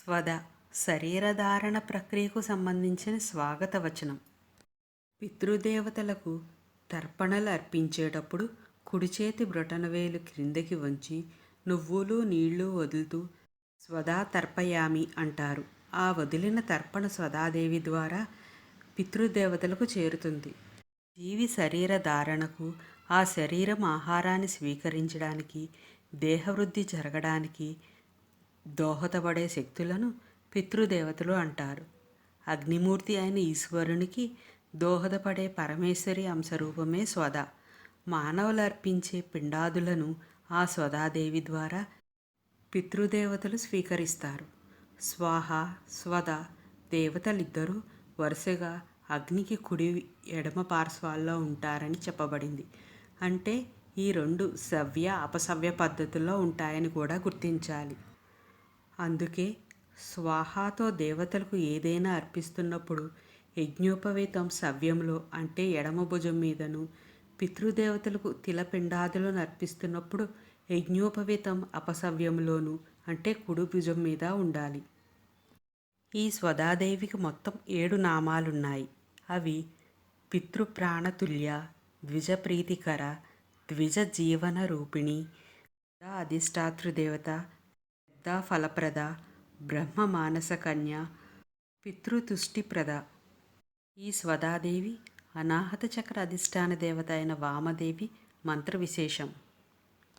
స్వద శరీరధారణ ప్రక్రియకు సంబంధించిన స్వాగత వచనం. పితృదేవతలకు తర్పణలు అర్పించేటప్పుడు కుడిచేతి బ్రొటనవేలు క్రిందకి వంచి నువ్వులు నీళ్ళు వదులుతూ స్వదా తర్పయామి అంటారు. ఆ వదిలిన తర్పణ స్వదాదేవి ద్వారా పితృదేవతలకు చేరుతుంది. జీవి శరీర ధారణకు ఆ శరీరం ఆహారాన్ని స్వీకరించడానికి దేహవృద్ధి జరగడానికి దోహదపడే శక్తులను పితృదేవతలు అంటారు. అగ్నిమూర్తి అయిన ఈశ్వరునికి దోహదపడే పరమేశ్వరి అంశరూపమే స్వద. మానవులు అర్పించే పిండాదులను ఆ స్వదాదేవి ద్వారా పితృదేవతలు స్వీకరిస్తారు. స్వాహ స్వద దేవతలిద్దరూ వరుసగా అగ్నికి కుడి ఎడమ పార్శ్వాల్లో ఉంటారని చెప్పబడింది. అంటే ఈ రెండు సవ్య అపసవ్య పద్ధతుల్లో ఉంటాయని కూడా గుర్తించాలి. అందుకే స్వాహాతో దేవతలకు ఏదైనా అర్పిస్తున్నప్పుడు యజ్ఞోపవేతం సవ్యంలో అంటే ఎడమ భుజం మీదను పితృదేవతలకు తిలపిండాదులను అర్పిస్తున్నప్పుడు యజ్ఞోపవేతం అపసవ్యంలోను అంటే కుడి భుజం మీద ఉండాలి. ఈ స్వదాదేవికి మొత్తం ఏడు నామాలున్నాయి. అవి పితృప్రాణతుల్య ద్విజప్రీతికర ద్విజ జీవన రూపిణి అధిష్టాతృదేవత పెద్ద ఫలప్రద బ్రహ్మ మానస కన్య పితృతుష్టిప్రద ఈ స్వదాదేవి అనాహత చక్ర అధిష్టాన దేవత అయిన వామదేవి మంత్ర విశేషం